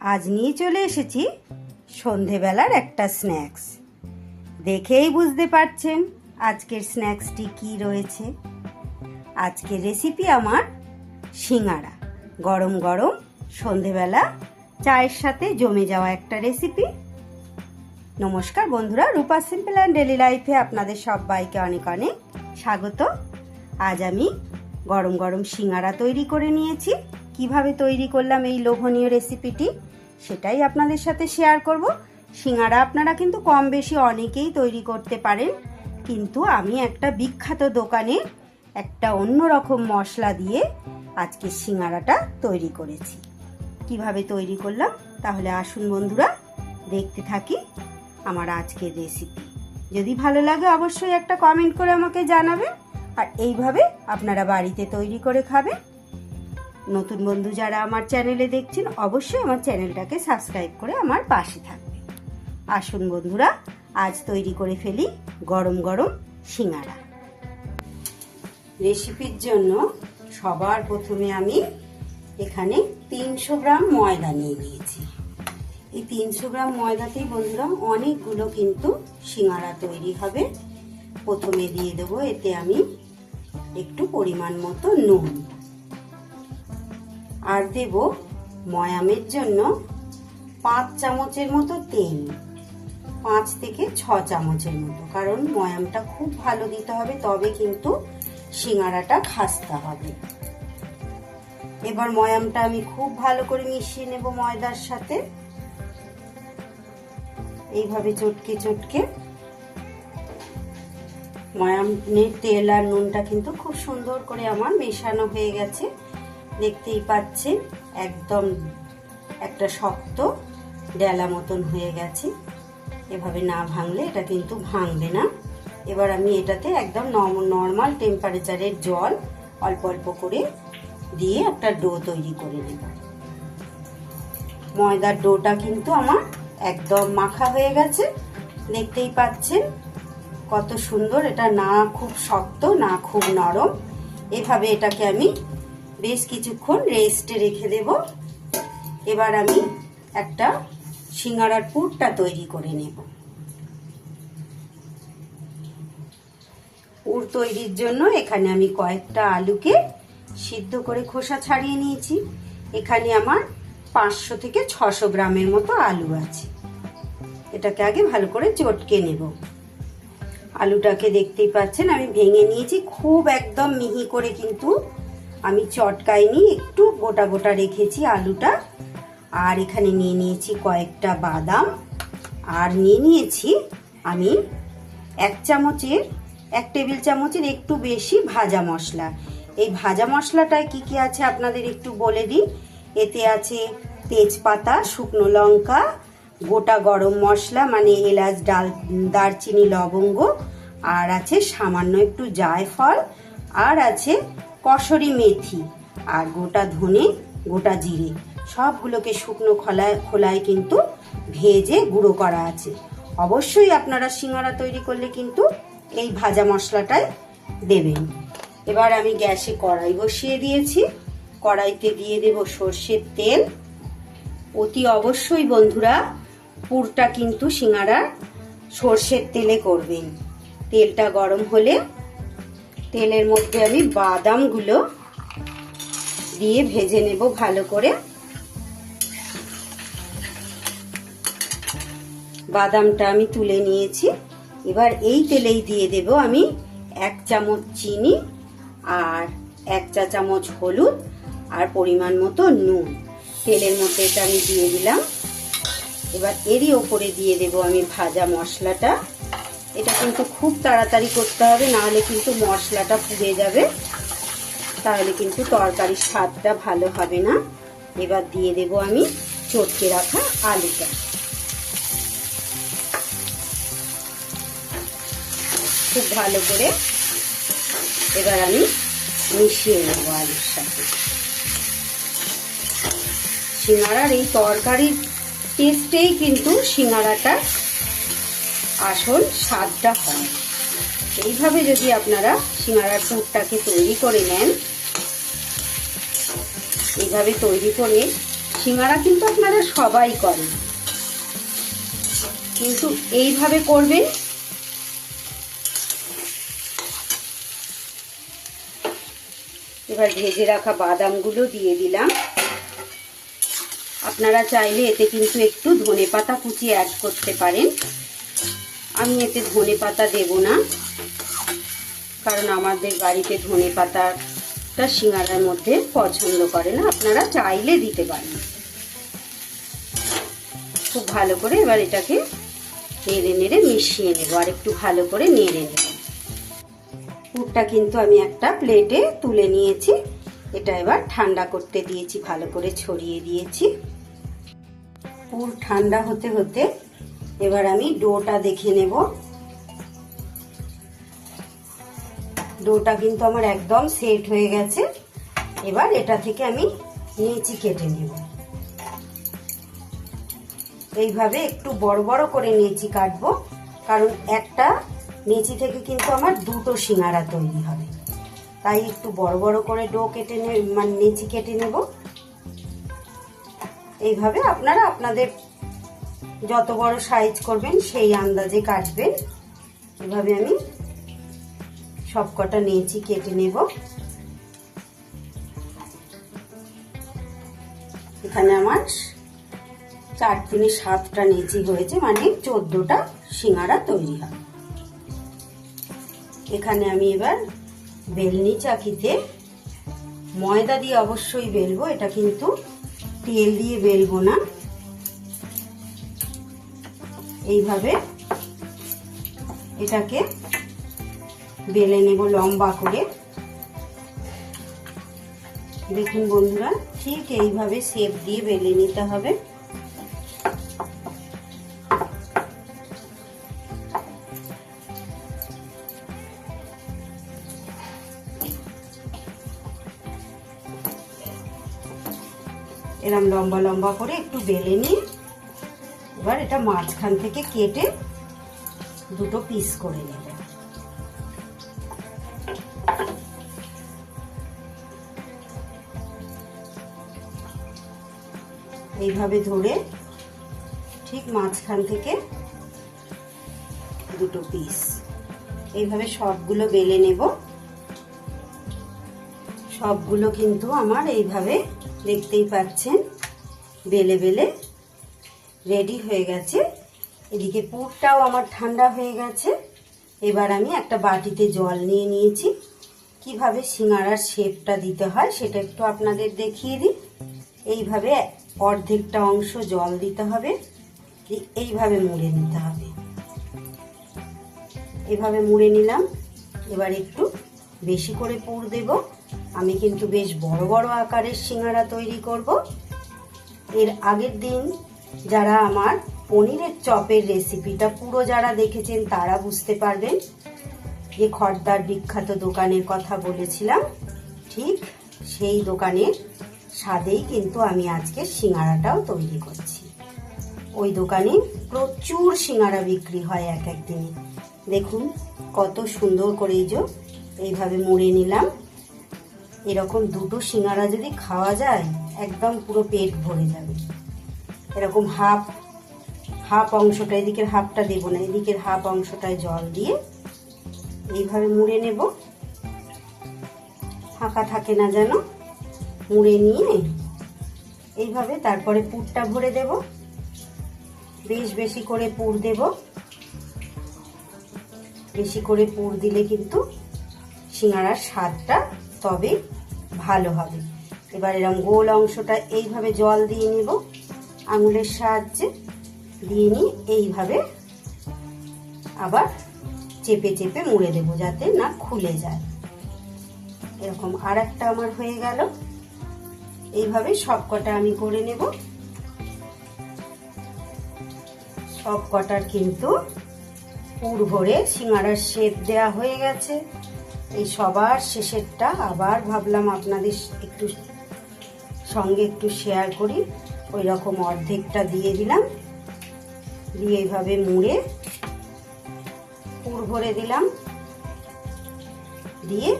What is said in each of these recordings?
আজ নিয়ে চলে এসেছি সন্ধেবেলার একটা স্ন্যাক্স। দেখেই বুঝতে পারছেন আজকের স্ন্যাক্সটি কি রয়েছে। আজকের রেসিপি আমার সিঙ্গারা গরম গরম সন্ধেবেলা চায়ের সাথে জমে যাওয়া একটা রেসিপি। নমস্কার বন্ধুরা, রূপা সিম্পল অ্যান্ড ডেলি লাইফে আপনাদের সবাইকে অনেক অনেক স্বাগত। আজ আমি গরম গরম সিঙ্গারা তৈরি করে নিয়েছি। কীভাবে তৈরি করলাম এই লোভনীয় রেসিপিটি সেটাই আপনাদের সাথে শেয়ার করব। সিঙ্গারা আপনারা কিন্তু কম বেশি অনেকেই তৈরি করতে পারেন, কিন্তু আমি একটা বিখ্যাত দোকানে একটা অন্যরকম মশলা দিয়ে আজকে সিঙ্গারাটা তৈরি করেছি। কীভাবে তৈরি করলাম, তাহলে আসুন বন্ধুরা, দেখতে থাকি আমার আজকের রেসিপি যদি ভালো লাগে অবশ্যই একটা কমেন্ট করে আমাকে জানাবেন, আর এইভাবে আপনারা বাড়িতে তৈরি করে খাবেন। নতুন বন্ধু যারা আমার চ্যানেলে দেখছেন, অবশ্যই আমার চ্যানেলটাকে সাবস্ক্রাইব করে আমার পাশে থাকবে আসুন বন্ধুরা, আজ তৈরি করে ফেলি গরম গরম সিঙ্গারা। রেসিপির জন্য সবার প্রথমে আমি এখানে তিনশো গ্রাম ময়দা নিয়ে নিয়েছি। এই তিনশো গ্রাম ময়দাতেই বন্ধুরা অনেকগুলো কিন্তু সিঙ্গারা তৈরি হবে। প্রথমে দিয়ে দেবো এতে আমি একটু পরিমাণ মতো নুন। আর দেব ময়ামের জন্য পাঁচ চামচের মতো তেল। পাঁচ থেকে ছ চামচের মতো, কারণ ময়ামটা খুব ভালো দিতে হবে, তবে কিন্তু সিঙ্গারাটা খাস্তা হবে। এবার ময়ামটা আমি খুব ভালো করে মিশিয়ে নেব ময়দার সাথে। এইভাবে চটকে চটকে। ময়ামের তেল আর নুনটা কিন্তু খুব সুন্দর করে আমার মেশানো হয়ে গেছে। দেখতেই পাচ্ছেন, একদম একটা শক্ত ডেলা মতন হয়ে গেছে। এভাবে না ভাঙলে এটা কিন্তু ভাঙবে না। এবার আমি এটাতে একদম নর্মাল টেম্পারেচারের জল অল্প অল্প করে দিয়ে একটা ডো তৈরি করে নেব। ময়দার ডোটা কিন্তু আমার একদম মাখা হয়ে গেছে। দেখতেই পাচ্ছেন কত সুন্দর, এটা না খুব শক্ত, না খুব নরম। এভাবে এটাকে আমি বেশ কিছুক্ষণ রেস্টে রেখে দেব। এবার আমি একটা সিঙ্গারার পুরটা তৈরি করে নেব। পুর তৈরির জন্য এখানে আমি কয়েকটা আলুকে সিদ্ধ করে খোসা ছাড়িয়ে নিয়েছি। এখানে আমার পাঁচশো থেকে ছশো গ্রামের মতো আলু আছে। এটাকে আগে ভালো করে চটকে নেব। আলুটাকে দেখতেই পাচ্ছেন, আমি ভেঙে নিয়েছি। খুব একদম মিহি করে কিন্তু আমি চটকাইনি, একটু গোটা গোটা রেখেছি আলুটা। আর এখানে নিয়ে নিয়েছি কয়েকটা বাদাম। আর নিয়ে নিয়েছি আমি এক চামচের, এক টেবিল চামচের একটু বেশি ভাজা মশলা। এই ভাজা মশলাটায় কি কি আছে আপনাদের একটু বলে দিই? এতে আছে তেজপাতা, শুকনো লঙ্কা, গোটা গরম মশলা মানে এলাচ, ডাল, দারচিনি, লবঙ্গ। আর আছে সামান্য একটু জায়ফল। আর আছে কসরি মেথি আর গোটা ধনে, গোটা জিরে। সবগুলোকে শুকনো খোলায় খোলায় কিন্তু ভেজে গুঁড়ো করা আছে। অবশ্যই আপনারা সিঙ্গারা তৈরি করলে কিন্তু এই ভাজা মশলাটাই দেবেন। এবার আমি গ্যাসে কড়াই বসিয়ে দিয়েছি। কড়াইতে দিয়ে দেব সর্ষের তেল। অতি অবশ্যই বন্ধুরা, পুরটা কিন্তু সিঙ্গারা সর্ষের তেলে করবেন। তেলটা গরম হলে তেলের মধ্যে আমি বাদামগুলো দিয়ে ভেজে নেব ভালো করে। বাদামটা আমি তুলে নিয়েছি। এবার এই তেলেই দিয়ে দেব আমি এক চামচ চিনি আর এক চা চামচ হলুদ আর পরিমাণ মতো নুন। তেলের মধ্যে এটা আমি দিয়ে দিলাম। এবার এরই ওপরে দিয়ে দেব আমি ভাজা মশলাটা। এটা কিন্তু খুব তাড়াতাড়ি করতে হবে, নাহলে কিন্তু মশলাটা পুড়ে যাবে। তাহলে কিন্তু তরকারির স্বাদটা ভালো হবে না। এবার দিয়ে দেব আমি চটকে রাখা আলুটা। খুব ভালো করে এবার আমি মিশিয়ে নেব আলুর সাথে। সিঙ্গারার এই তরকারির টেস্টেই কিন্তু সিঙ্গারাটা আসল স্বাদটা হয়। এইভাবে যদি আপনারা সিঙ্গারার পুরটাকে তৈরি করে নেন, এইভাবে তৈরি করে সিঙ্গারা কিন্তু আপনারা সবাই করেন। কিন্তু এইভাবে করবেন, এবার ভেজে রাখা বাদামগুলো দিয়ে দিলাম। আপনারা চাইলে এতে কিন্তু একটু ধনে পাতা কুচি অ্যাড করতে পারেন। আমি এতে ধনে পাতা দেব না, কারণ আমাদের বাড়িতে ধনে পাতাটা সিঙ্গারার মধ্যে পছন্দ করে না, আপনারা চাইলে দিতে পারেন। খুব ভালো করে এবার এটাকে নেড়ে নেড়ে মিশিয়ে নেব, আর একটু ভালো করে নেড়ে নেব। পুরটা কিন্তু আমি একটা প্লেটে তুলে নিয়েছি, এটা এবার ঠান্ডা করতে দিয়েছি, ভালো করে ছড়িয়ে দিয়েছি। পুর ঠান্ডা হতে হতে এবার আমি ডোটা দেখে নেব। ডোটা কিন্তু আমার একদম সেট হয়ে গেছে। এবার এটা থেকে আমি নিচি কেটে নেব। এইভাবে একটু বড় বড় করে নিয়েছি কাটবো, কারণ একটা নিচি থেকে কিন্তু আমার দুটো সিঙ্গারা তৈরি হবে। তাই একটু বড় বড় করে ডো কেটে মানে নিচি কেটে নেব। এইভাবে আপনারা আপনাদের যত বড় সাইজ করবেন, সেই আন্দাজে কাটবেন। এভাবে আমি সব কটা নিয়েছি, কেটে নেব। এখানে আমার চার তিনে সাতটা নেচি হয়েছে মানে চোদ্দটা সিঙ্গারা তৈরি হয়। এখানে আমি এবার বেলনি চাকিতে ময়দা দিয়ে অবশ্যই বেলবো, এটা কিন্তু তেল দিয়ে বেলবো না। এইভাবে এটাকে বেলে নেব লম্বা করে। দেখুন বন্ধুরা, ঠিক এইভাবে শেপ দিয়ে বেলে নিতে হবে। এরম লম্বা লম্বা করে একটু বেলে নিয়ে এবার এটা মাঝখান থেকে কেটে দুটো পিস করে নেব। এইভাবে ধরে ঠিক মাঝখান থেকে দুটো পিস এইভাবে সবগুলো বেলে নেব। সবগুলো কিন্তু আমার এইভাবে দেখতেই পাচ্ছেন, বেলে বেলে রেডি হয়ে গেছে। এদিকে পুরটাও আমার ঠান্ডা হয়ে গেছে। এবার আমি একটা বাটিতে জল নিয়ে নিয়েছি। কীভাবে সিঙ্গারার শেপটা দিতে হয় সেটা একটু আপনাদের দেখিয়ে দিই। এইভাবে অর্ধেকটা অংশ জল দিতে হবে। এইভাবে মুড়ে নিতে হবে। এভাবে মুড়ে নিলাম। এবার একটু বেশি করে পুর দেব। আমি কিন্তু বেশ বড় বড় আকারের সিঙ্গারা তৈরি করব। এর আগের দিন যারা আমার পনিরের চপের রেসিপিটা পুরো যারা দেখেছেন তারা বুঝতে পারবেন যে খর্দার বিখ্যাত দোকানের কথা বলেছিলাম। ঠিক সেই দোকানের স্বাদেই কিন্তু আমি আজকে সিঙ্গারাটাও তৈরি করছি। ওই দোকানে প্রচুর সিঙ্গারা বিক্রি হয় এক এক দিনে দেখুন কত সুন্দর করে এই যে এইভাবে মুড়ে নিলাম। এরকম দুটো সিঙ্গারা যদি খাওয়া যায়, একদম পুরো পেট ভরে যাবে। এরকম হাফ হাফ অংশটা, এদিকের হাফটা দেবো না, এদিকের হাফ অংশটায় জল দিয়ে এইভাবে মুড়ে নেব। ফাঁকা থাকে না যেন, মুড়ে নিয়ে এইভাবে তারপরে পুরটা ভরে দেব। বেশ বেশি করে পুর দেব। বেশি করে পুর দিলে কিন্তু সিঙ্গারার স্বাদটা তবে ভালো হবে। এবার এরকম গোল অংশটা এইভাবে জল দিয়ে নেব। আঙুলের সাহায্যে দিয়ে নিয়ে এইভাবে আবার চেপে চেপে মুড়ে দেবো যাতে না খুলে যায়। এরকম আর একটা আমার হয়ে গেল। এইভাবে সব কটা আমি করে নেব। সব কটার কিন্তু পুর ভরে সিঙ্গারার শেপ দেয়া হয়ে গেছে। এই সবার শেষেরটা আবার ভাবলাম আপনাদের একটু সঙ্গে একটু শেয়ার করি। ওই রকম অর্ধেকটা দিয়ে দিলাম। দিয়ে এইভাবে মুড়ে পুর ভরে দিলাম। দিয়ে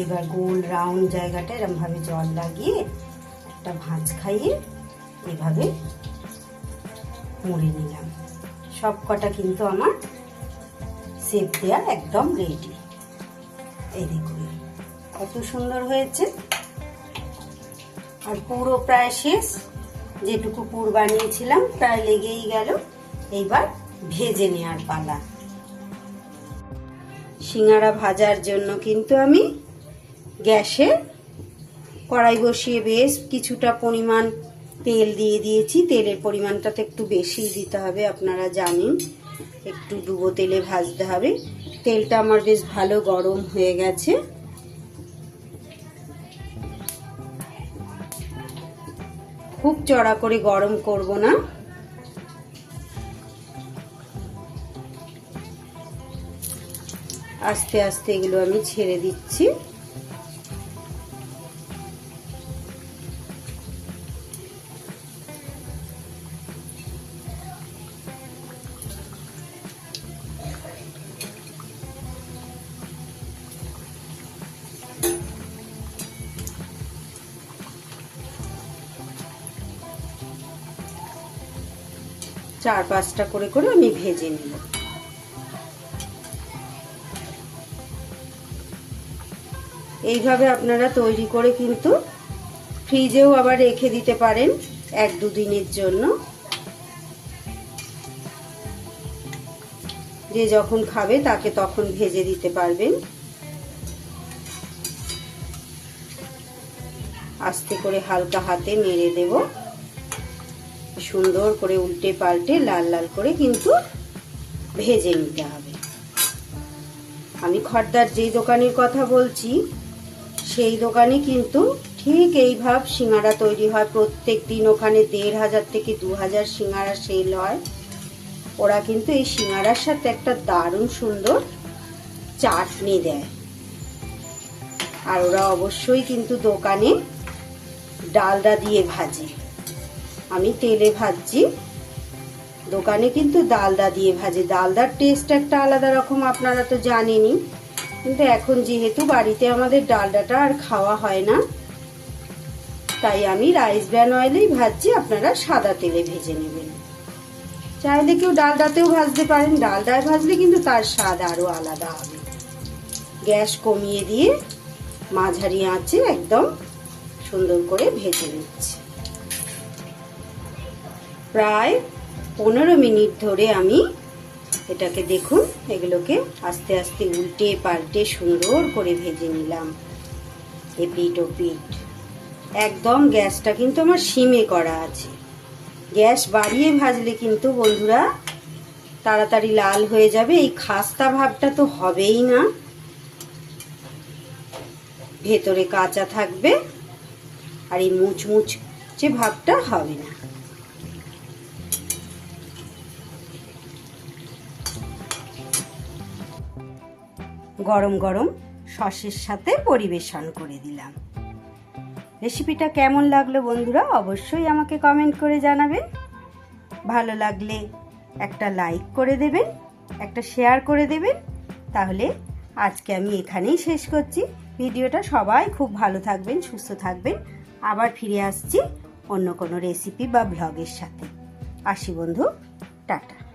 এবার গোল রাউন্ড জায়গাটা এরমভাবে জল লাগিয়ে একটা ভাঁজ খাইয়ে এভাবে মুড়ে নিলাম। সব কটা কিন্তু আমার সেপ দেওয়া একদম রেডি এই দেখুন, কত সুন্দর হয়েছে। আর পুরো প্রায় শেষ। যেটুকু পুর বানিয়েছিলাম, প্রায় লেগেই গেল। এইবার ভেজে নেওয়ার পালা। সিঙ্গারা ভাজার জন্য কিন্তু আমি গ্যাসে কড়াই বসিয়ে বেশ কিছুটা পরিমাণ তেল দিয়ে দিয়েছি। তেলের পরিমাণটা তো একটু বেশি দিতে হবে, আপনারা জানেন। একটু ডুবো তেলে ভাজতে হবে। তেলটা আমার বেশ ভালো গরম হয়ে গেছে। খুব চড়া করে গরম করব না। আস্তে আস্তে এগুলো আমি ছেড়ে দিচ্ছি। চার পাঁচটা করে করে আমি ভেজে নিব। এইভাবে আপনারা তৈরি করে কিন্তু ফ্রিজেও আবার রেখে দিতে পারেন এক দুদিনের জন্য। যে যখন খাবে তাকে তখন ভেজে দিতে পারবেন। আস্তে করে হালকা হাতে নেড়ে দেব। সুন্দর করে উল্টে পাল্টে লাল লাল করে কিন্তু ভেজে নিতে হবে। আমি খর্দার যেই দোকানের কথা বলছি, সেই দোকানে কিন্তু ঠিক এইভাব সিঙ্গারা তৈরি হয়। প্রত্যেক দিন ওখানে দেড় হাজার থেকে দু হাজার সিঙ্গারা সেল হয়। ওরা কিন্তু এই সিঙ্গারার সাথে একটা দারুণ সুন্দর চাটনি দেয়। আর ওরা অবশ্যই কিন্তু দোকানে ডালডা দিয়ে ভাজে। আমি তেলে ভাজছি। দোকানে কিন্তু ডালদা দিয়ে ভাজে। ডালদার টেস্ট একটা আলাদা রকম, আপনারা তো জানেনই। কিন্তু এখন যেহেতু বাড়িতে আমাদের ডালডাটা আর খাওয়া হয় না, তাই আমি রাইস ব্র্যান অয়েলেই ভাজছি। আপনারা সাদা তেলে ভেজে নেবেন। চাইলে কেউ ডালডাতেও ভাজতে পারেন। ডালডায় ভাজলে কিন্তু তার স্বাদ আরও আলাদা হবে। গ্যাস কমিয়ে দিয়ে মাঝারি আঁচে একদম সুন্দর করে ভেজে নিচ্ছি। প্রায় পনেরো মিনিট ধরে আমি এটাকে দেখুন, এগুলোকে আস্তে আস্তে উল্টে পাল্টে সুন্দর করে ভেজে নিলাম। এপিট ওপিট একদম গ্যাসটা কিন্তু আমার সিমে করা আছে। গ্যাস বাড়িয়ে ভাজলে কিন্তু বন্ধুরা তাড়াতাড়ি লাল হয়ে যাবে, এই খাস্তা ভাবটা তো হবেই না। ভেতরে কাঁচা থাকবে আর এই মুচমুচ যে ভাবটা হবে না। গরম গরম সসের সাথে পরিবেশন করে দিলাম। রেসিপিটা কেমন লাগল বন্ধুরা অবশ্যই আমাকে কমেন্ট করে জানাবেন। ভালো লাগলে একটা লাইক করে দেবেন, একটা শেয়ার করে দেবেন। তাহলে আজকে আমি এখানেই শেষ করছি। ভিডিওটা সবাই খুব ভালো থাকবেন, সুস্থ থাকবেন। আবার ফিরে আসছি অন্য কোনো রেসিপি বা ব্লগের সাথে। আসি বন্ধু, টাটা।